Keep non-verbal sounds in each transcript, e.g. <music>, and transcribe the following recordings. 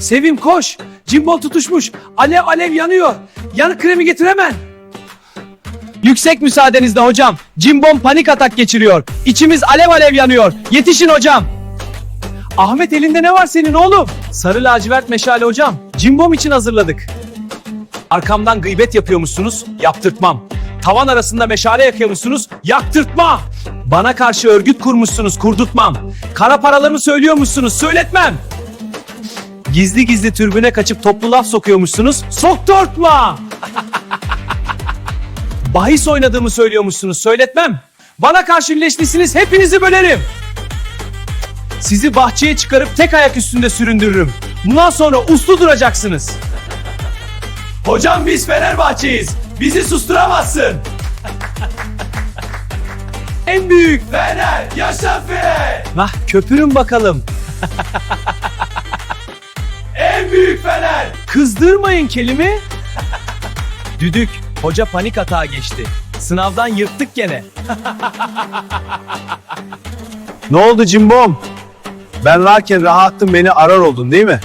Sevim koş. Cimbom tutuşmuş. Alev alev yanıyor. Yanık kremi getir hemen. Yüksek müsaadenizle hocam. Cimbom panik atak geçiriyor. İçimiz alev alev yanıyor. Yetişin hocam. Ahmet elinde ne var senin oğlum? Sarı lacivert meşale hocam. Cimbom için hazırladık. Arkamdan gıybet yapıyormuşsunuz, yaptırtmam. Tavan arasında meşale yakıyormuşsunuz, yaktırtma. Bana karşı örgüt kurmuşsunuz, kurdurtmam. Kara paralarını söylüyormuşsunuz, söyletmem. Gizli gizli türbüne kaçıp toplu laf sokuyormuşsunuz, sokturtma. Bahis oynadığımı söylüyormuşsunuz, söyletmem. Bana karşı birleştiyseniz hepinizi bölerim. Sizi bahçeye çıkarıp tek ayak üstünde süründürürüm. Bundan sonra uslu duracaksınız. Hocam biz Fenerbahçeyiz. Bizi susturamazsın. en büyük Fener. Yaşa Fener. Vah köpürün bakalım. <laughs> büyük Fener. Kızdırmayın kelimi. Düdük. Hoca panik atağa geçti. Sınavdan yırttık gene. Ne oldu Cimbom? Ben varken rahattın beni arar oldun değil mi?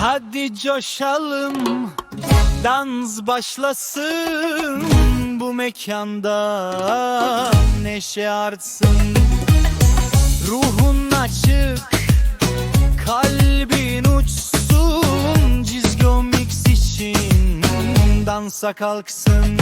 Hadi coşalım, dans başlasın mekanda neşe artsın. Ruhun açık, kalbin uçsun, Cizgo mix için dansa kalksın.